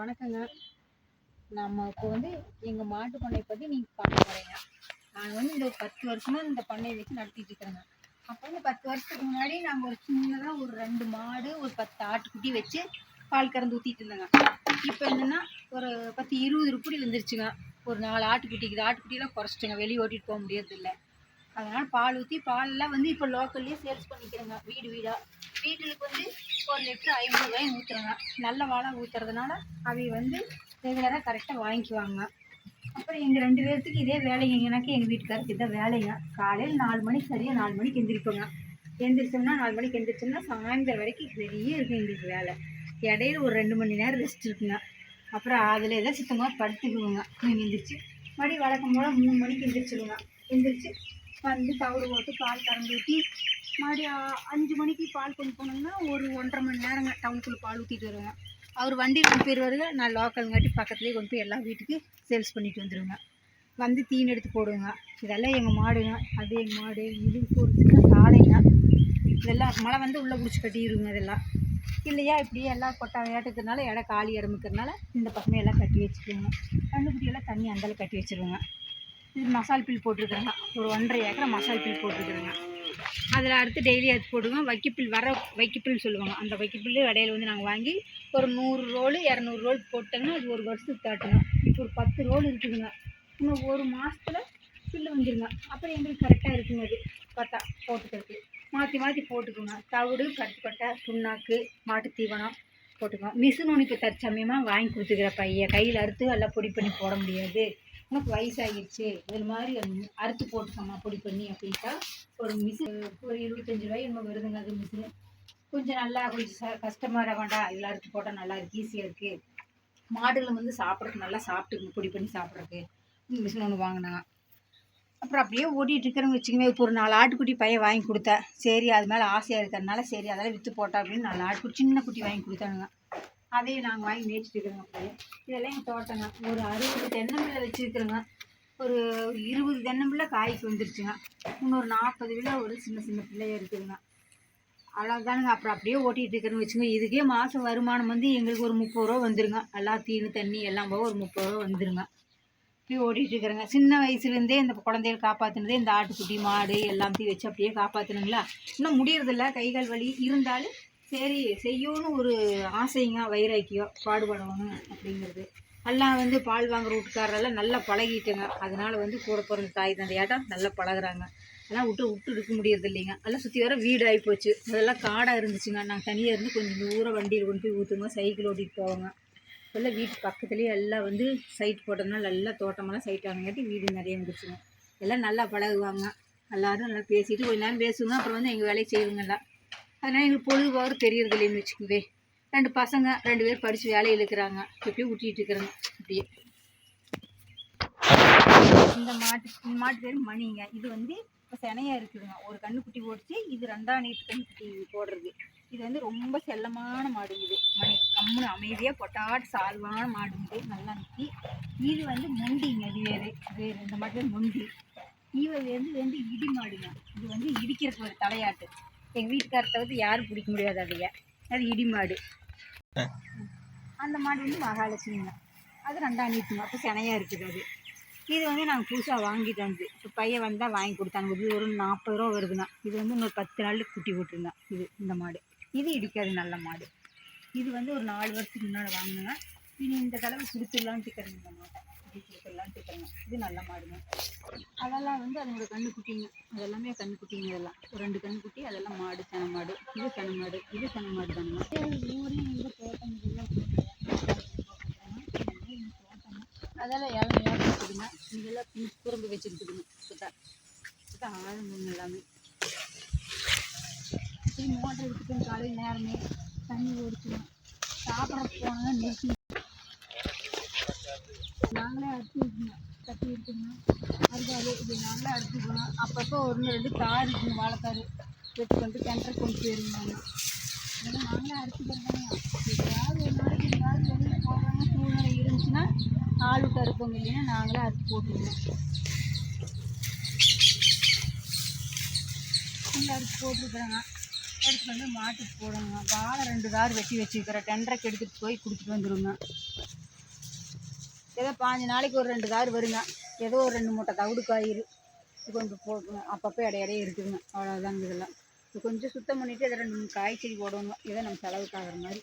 வணக்கங்க. நம்ம இப்போ வந்து எங்கள் மாட்டு பண்ணையை பற்றி நீங்கள் பார்க்க போகிறீங்க நாங்கள் வந்து இந்த ஒரு பத்து வருஷமாக இந்த பண்ணையை வச்சு நடத்திட்டு இருக்கிறேங்க. அப்போ வந்து பத்து வருஷத்துக்கு முன்னாடி நாங்கள் ஒரு சின்னதாக ஒரு ரெண்டு மாடு ஒரு பத்து ஆட்டுக்குட்டி வச்சு பால் கறந்து ஊற்றிட்டு இருந்தேங்க. இப்போ என்னென்னா ஒரு பத்து இருபது ருப்படி வந்துருச்சுங்க ஒரு நாலு ஆட்டுக்குட்டிக்கு ஆட்டுக்குட்டியெல்லாம் குறைச்சிட்டுங்க. வெளியே ஓட்டிகிட்டு போக முடியறதில்ல. அதனால் பால் ஊற்றி பாலெல்லாம் வந்து இப்போ லோக்கல்லே சேல்ஸ் பண்ணிக்கிறேங்க. வீடு வீடாக வீட்டுக்கு வந்து ஒரு லிட்டர் ஐம்பது ரூபாய் ஊற்றுறாங்க நல்ல வாழை ஊற்றுறதுனால அவை வந்து ரெகுலராக கரெக்டாக வாங்கிக்குவாங்க. அப்புறம் எங்கள் ரெண்டு பேர்த்துக்கு இதே வேலைங்க. எனக்கு எங்கள் வீட்டுக்காரருக்கு இதான் வேலைங்க. காலையில் நாலு மணிக்கு சரியாக நாலு மணிக்கு எந்திரிப்போங்க. எந்திரிச்சோம்னா நாலு மணிக்கு எந்திரிச்சோம்னா சாயந்தரம் வரைக்கும் பெரிய இருக்கும் எங்களுக்கு வேலை. இடையில ஒரு ரெண்டு மணி நேரம் ரெஸ்ட் இருக்குங்க. அப்புறம் அதில் எதாவது சுத்தமாக படுத்துக்குவோங்க. நீங்கள் எந்திரிச்சு மறுபடியும் வழக்கம் போல் மூணு மணிக்கு எந்திரிச்சிடுவோங்க எந்திரிச்சு வந்து தவிடு போட்டு பால் கறந்து ஊற்றி மறுபடியும் அஞ்சு மணிக்கு பால் கொண்டு போனோம்னா ஒரு ஒன்றரை மணி நேரங்க டவுனுக்குள்ளே பால் ஊற்றிட்டு வருவேன் அவர் வண்டி கொண்டு போயிடுவாருங்க நான் லோக்கல்ங்காட்டி பக்கத்துலேயே கொண்டு போய் எல்லா வீட்டுக்கு சேல்ஸ் பண்ணிட்டு வந்துடுவேங்க வந்து தீன் எடுத்து போடுவேங்க. இதெல்லாம் எங்கள் மாடுங்க. அது எங்கள் மாடு. இது போகிறதுக்கு காளைங்க இதெல்லாம் மழை வந்து உள்ளே பிடிச்சி கட்டிடுங்க இதெல்லாம். இல்லையா? இப்படியே எல்லாம் கொட்டா விளையாட்டுக்கிறதுனால இடம் காலி இடமுக்கிறதுனால இந்த பக்கமே எல்லாம் கட்டி வச்சுக்கோங்க கண்ணுக்குட்டியெல்லாம் தண்ணி அந்தளவு கட்டி வச்சுருவோங்க. இது மசால் பில் போட்டிருக்கிறேங்க. ஒரு ஒன்றரை ஏக்கரை மசால் பில் போட்டிருக்கிறேங்க. அதில் அடுத்து டெய்லி அது போடுவோம் வைக்கப்பில் வர வைக்கப்பில் சொல்லுவாங்க. அந்த வைக்கப்பில் இடையில வந்து நாங்கள் வாங்கி ஒரு நூறு ரோலு இரநூறு ரோல் போட்டோங்கன்னா அது ஒரு வருஷத்துக்கு தாட்டணும் இப்போ ஒரு பத்து ரோல் இருக்குதுங்க. இன்னும் ஒரு மாதத்துல புல்லு வந்துடுங்க அப்புறம் எங்களுக்கு கரெக்டாக இருக்குங்க அது. பார்த்தா போட்டுக்கிறதுக்கு. மாற்றி மாற்றி போட்டுக்கோங்க. தவிடு கருத்துக்கொட்டை புண்ணாக்கு மாட்டு தீவனம் போட்டுக்கோங்க. மிஷின் ஒன்று இப்போ தற்சமயமாக வாங்கி கொடுத்துக்கிற பையன். கையில் அறுத்து எல்லாம் பொடி பண்ணி போட முடியாது. உனக்கு வயசாகிடுச்சு இது மாதிரி அறுத்து போட்டுக்கோமா பொடி பண்ணி அப்படின்ட்டா ஒரு மிஷின் ஒரு இருபத்தஞ்சி ரூபாய் நம்ம வருதுங்க அது மிஷினு. கொஞ்சம் நல்லா கொஞ்சம் ச கஷ்டமாக வேண்டாம் இதில் அறுத்து போட்டால் நல்லா இருக்கு ஈஸியாக இருக்குது மாடுகளை வந்து சாப்பிட்றதுக்கு நல்லா சாப்பிட்டுக்கு பொடி பண்ணி சாப்பிட்றதுக்கு. மிஷின் ஒன்று வாங்கினா. அப்புறம் அப்படியே ஓட்டிகிட்டு இருக்கிறவங்க வச்சுக்கோங்க இப்போ ஒரு நாலு ஆட்டுக்குட்டி பையன் வாங்கி கொடுத்தேன். சரி அது மேலே ஆசையாக இருக்கிறதுனால சரி அதெல்லாம் விற்று போட்டா அப்படின்னு நாலு ஆட்டுக்குட்டி சின்ன குட்டி வாங்கி கொடுத்தானுங்க. அதையும் நாங்கள் வாங்கி மேய்ச்சிட்டு இருக்கிறோங்க அப்படியே. இதெல்லாம் எங்கள் தோட்டங்க. ஒரு அறுபது தென்னம்பிள்ளை வச்சுருக்குறோங்க. ஒரு இருபது தென்னம்பிள்ளை காய்க்கு வந்துருச்சுங்க. இன்னொரு நாற்பது பிள்ளை ஒரு சின்ன சின்ன பிள்ளையாக இருக்குதுங்க. அவ்வளோதானுங்க அப்புறம் அப்படியே ஓட்டிகிட்டு இருக்கிறேன்னு வச்சுங்க இதுக்கே மாதம் வருமானம் வந்து எங்களுக்கு ஒரு முப்பது ரூபா வந்துருங்க. எல்லாம் தீனு தண்ணி எல்லாம் போக ஒரு முப்பது ரூபா வந்துருங்க. இப்படி ஓட்டிகிட்டு இருக்கிறேங்க. சின்ன வயசுலேருந்தே இந்த குழந்தைகள் காப்பாற்றினதே இந்த ஆட்டுக்குட்டி மாடு எல்லாத்தையும் வச்சு அப்படியே காப்பாற்றணுங்களா இன்னும் முடியறதில்ல. கை கால் வலி இருந்தாலும் சரி செய்யணும்னு ஒரு ஆசைங்க வைராக்கியம் பாடுபடணும் அப்படிங்கிறது. எல்லாம் வந்து பால் வாங்குற வீட்டுக்காரெல்லாம் நல்லா பழகிட்டுங்க. அதனால வந்து கூட பிறந்த தாய் தந்தையாட்டம் நல்லா பழகுறாங்க. அதெல்லாம் விட்டு விட்டு இருக்க முடியறது இல்லைங்க. எல்லாம் சுற்றி வர வீடு ஆகிப்போச்சு அதெல்லாம் காடாக இருந்துச்சுங்க. நாங்கள் தனியாக இருந்து கொஞ்சம் தூரம் வண்டியில் கொண்டு போய் ஊற்றுங்க சைக்கிள் ஓட்டிகிட்டு போவோங்க. எல்லாம் வீட்டு பக்கத்துலேயே எல்லாம் வந்து சைட் போட்டதுனால நல்லா தோட்டமெல்லாம் சைட் ஆனங்காட்டி வீடு நிறைய வந்துருச்சுங்க. எல்லாம் நல்லா பழகுவாங்க. எல்லாரும் நல்லா பேசிட்டு கொஞ்ச நேரம் பேசுவாங்க அப்புறம் வந்து எங்கள் வேலையை செய்வோங்கெல்லாம் அதனால் எங்களுக்கு பொழுதுபோகிற தெரியறது இல்லைன்னு ரெண்டு பசங்க ரெண்டு பேர் படித்து வேலையில் இருக்கிறாங்க. எப்படியும் ஊட்டிகிட்டு இருக்கிறாங்க. அப்படியே. இந்த மாட்டு இந்த மாட்டு பேர் மணிங்க. இது வந்து இப்போ சினையாக இருக்குதுங்க. ஒரு கண்ணுக்குட்டி போட்டுச்சு. இது ரெண்டாம் நீட்டு கண்ணுக்குட்டி போடுறது. இது வந்து ரொம்ப செல்லமான மாடு இது. மணி கம்முன்னு அமைதியாக பொட்டாட்டு சால்வான மாடுங்க இது. நல்லா நிற்கி இது வந்து முண்டிங்க. இது வேறு வேறு இந்த மாட்டு பேர் முண்டி. இவ வந்து வந்து இடி மாடுங்க. இது வந்து இடிக்கிறதுக்கு ஒரு தலையாட்டு. எங்கள் வீட்டுக்காரத்தை வந்து யாரும் பிடிக்க முடியாது அதைய. அது இடி மாடு. அந்த மாடு வந்து மகாலட்சுமிங்க அது ரெண்டாம் நீட்டு அப்போ செனையாக இருக்குது அது. இது வந்து நாங்கள் புதுசாக வாங்கிட்டு வந்து இப்போ பையன் வந்தால் வாங்கி கொடுத்தாங்க. இது ஒரு நாற்பது ரூபா வருதுண்ணா இது வந்து இன்னொரு பத்து நாளில் குட்டி போட்டுருங்க இது இந்த மாடு. இது இடிக்காது நல்ல மாடு. இது வந்து ஒரு நாலு வருஷத்துக்கு முன்னாடி வாங்கினா இனி இந்த தடவை கொடுத்துடலான்ட்டு இருக்கிறேங்க இந்த மாட்டை. இப்படி திட்டங்க இது நல்ல மாடுங்க அதெல்லாம் வந்து அதனோட கண்ணுக்குட்டிங்க. அதெல்லாமே கண்ணுக்குட்டிங்க இதெல்லாம். ஒரு ரெண்டு கண்ணுக்குட்டி அதெல்லாம் மாடு சென மாடு. இது சென மாடு. இது சென மாடு தானுங்க ஊரையும் வந்து தோட்டம் இதெல்லாம் அதெல்லாம் ஏழை ஏன் இருக்குதுங்க இதெல்லாம் குறும்பு வச்சுருக்குதுங்க இப்போதான் இப்போதான் ஆழம்புங்க எல்லாமே. சரி மோட்டர் எடுத்துக்கணும் காலையில் நேரமே தண்ணி ஓடிச்சுங்க சாப்பிட போனால் நிறுத்தி நாங்களே அறுத்து கட்டி விட்டுங்க அறுதாலு இது நாங்களே அறுத்துக்கணும் அப்பப்போ ஒன்று ரெண்டு தார் இருக்குங்க வாழைத்தார் வெட்டி கொண்டு கிணற்ற கொண்டு போயிருங்க நாங்கள் நாங்களே அறுத்துக்கிறதாங்க ஏதாவது ஒரு நாளைக்கு எங்கேயாவது வெளியில் போகிறாங்க சூழ்நிலை இருந்துச்சுன்னா ஆள் விட்டு அறுப்போங்க இல்லைன்னா நாங்களே அறுத்து போட்டுருவோம் நல்லா அறுத்து போட்டுருக்குறாங்க. எடுத்துட்டு வந்து மாட்டுக்கு போடுங்க வாழை ரெண்டு தார் வெட்டி வச்சுருக்கிறேன். டெண்டரைக்கு எடுத்துகிட்டு போய் கொடுத்துட்டு வந்துருங்க. ஏதோ பாஞ்சு நாளைக்கு ஒரு ரெண்டு தார் வருங்க. ஏதோ ஒரு ரெண்டு மூட்டை தவிடு காயிறு. இது கொஞ்சம் போட்டுங்க அப்பப்போ இடையிடையே இருக்குதுங்க. அவ்வளோதாங்க இதெல்லாம். இது கொஞ்சம் சுத்தம் பண்ணிவிட்டு இதை ரெண்டு மூணு காய் செடி போடணும் இதை நம்ம செலவுக்கு ஆகிற மாதிரி.